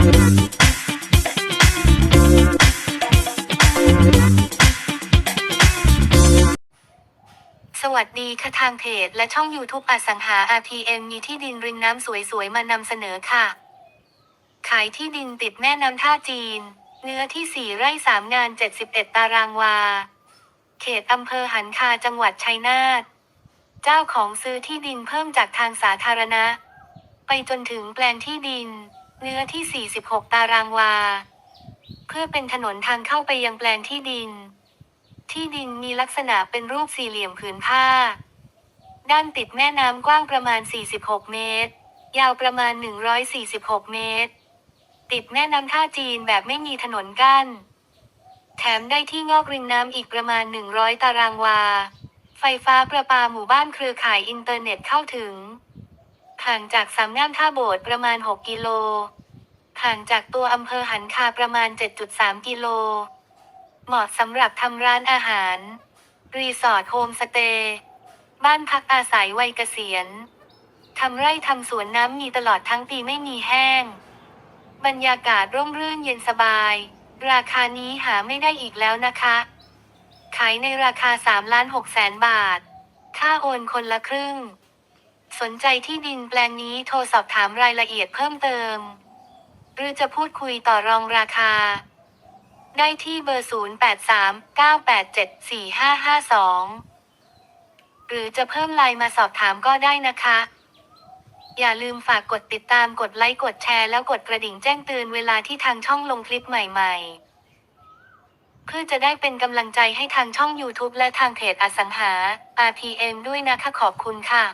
สวัสดีค่ะทางเพจและช่อง YouTube อสังหา RPM มีที่ดินริมน้ำสวยๆ มานำเสนอค่ะ ขายที่ดินติดแม่น้ำท่าจีน เนื้อที่ 4 ไร่3งาน 71 ตารางวา เขตอำเภอหันคาจังหวัดชัยนาท เจ้าของซื้อที่ดินเพิ่มจากทางสาธารณะ ไปจนถึงแปลนที่ดิน เนื้อที่ 46 ตารางวา เพื่อเป็นถนนทางเข้าไปยังแปลนที่ดิน ที่ดินมีลักษณะเป็นรูปสี่เหลี่ยมผืนผ้า ด้านติดแม่น้ำกว้างประมาณ 46 เมตร ยาวประมาณ 146 เมตร ติดแม่น้ำท่าจีนแบบไม่มีถนนกั้น แถมได้ที่งอกริมน้ำอีกประมาณ 100 ตารางวา ไฟฟ้าประปาหมู่บ้านเครือข่ายอินเทอร์เน็ตเข้าถึงห่างจากสามงามท่าโบสถ์ประมาณ 6 กิโล ห่างจากตัวอำเภอหันคาประมาณ 7.3 กิโล เหมาะสำหรับทำร้านอาหาร รีสอร์ทโฮมสเตย์ บ้านพักอาศัยวัยเกษียณ ทำไร่ทำสวนน้ำมีตลอดทั้งปีไม่มีแห้ง บรรยากาศร่มรื่นเย็นสบาย ราคานี้หาไม่ได้อีกแล้วนะคะ ขายในราคา3ล้าน6แสนบาท ค่าโอนคนละครึ่ง สนใจที่ดินแปลงนี้โทรสอบถามรายละเอียดเพิ่มเติม หรือจะพูดคุยต่อรองราคา ได้ที่เบอร์ 0839874552 หรือจะเพิ่มไลน์มาสอบถามก็ได้นะคะ อย่าลืมฝากกดติดตามกดไลค์กดแชร์แล้วกดกระดิ่งแจ้งเตือนเวลาที่ทางช่องลงคลิปใหม่ๆ เพื่อจะได้เป็นกำลังใจให้ทางช่อง YouTube และทางเพจอสังหา RPM ด้วยนะคะขอบคุณค่ะ